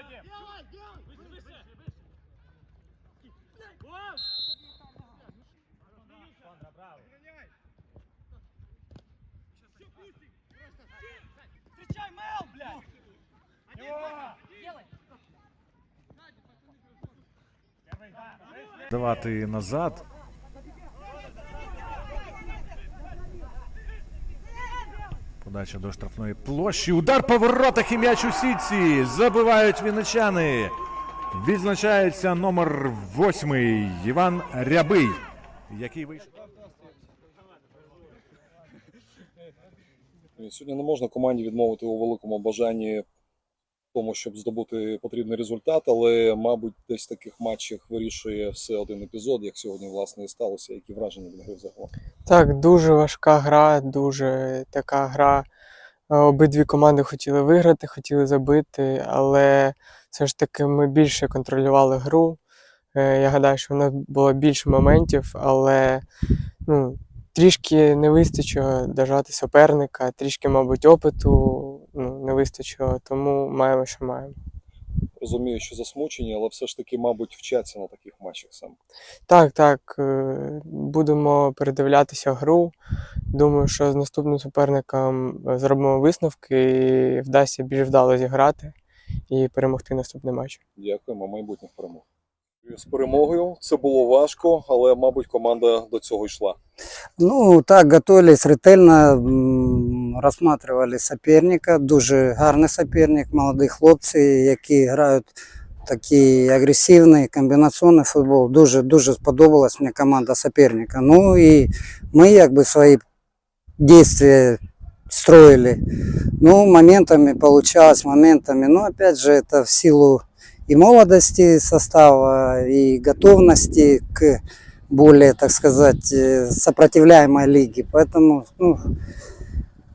Володя! Делай, делай! Выше, выше! выше. Гол! Кондра, браво! Все, пусти! Встречай, Мэл, блядь! Делай! Давай ты назад, Подача до штрафної площі. Удар по воротах і м'яч у сітці. Забивають вінничани. Відзначається номер восьмий Іван Рябий, який вийшов. Сьогодні не можна команді відмовити у великому бажанні тому, щоб здобути потрібний результат, але, мабуть, десь в таких матчах вирішує все один епізод, як сьогодні власне і сталося, які враження від гри загалом. Так, дуже важка гра, дуже така гра. Е, Обидві команди хотіли виграти, хотіли забити, але все ж таки ми більше контролювали гру. Е, Я гадаю, що в нас було більше моментів, але ну, трішки не вистачило дожати суперника, трішки, мабуть, опиту ну, не вистачило, тому маємо, що маємо. Розумію, що засмучені, але все ж таки, мабуть, вчаться на таких матчах саме. Так, так. е, Будемо передивлятися гру. Думаю, що з наступним суперником зробимо висновки і вдасться більш вдало зіграти і перемогти наступний матч. Дякуємо, майбутніх перемог. З перемогою це було важко, але, мабуть, команда до цього йшла. Ну, так, готовились ретельно, розглядали соперника, дуже гарний соперник, молоді хлопці, які грають такий агресивний комбінаційний футбол. Дуже дуже сподобалась мені команда соперника. Ну і ми якби свої дії строили. Ну, моментами получалось, моментами. Но опять же, это в силу и молодости состава, и готовности к более, так сказать, е, сопротивляемой лиги. Поэтому ну,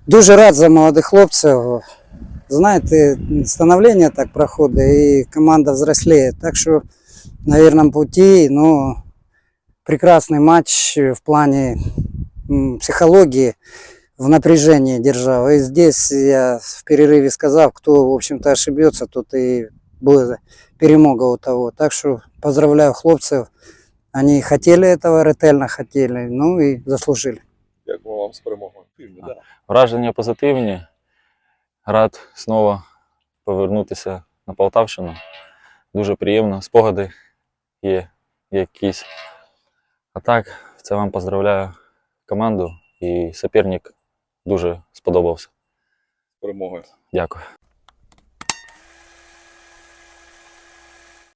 дуже рад за молодих хлопців. Знаєте, становлення так проходить, і команда взрослеє. Так що на вірному путі, ну, прекрасний матч в плані м, психології в напряжении держал. И здесь я в перерыве сказал, кто, в общем-то, ошибется, тот и будет перемога у того. Так что поздравляю хлопцев. Они хотели этого, ретельно хотели, ну и заслужили. Вам з перемогою. Да. Враження позитивні. Рад знову повернутися на Полтавщину. Дуже приємно. Спогади є якісь. А так, це вам поздравляю команду і суперник дуже сподобався. Перемогою. Дякую.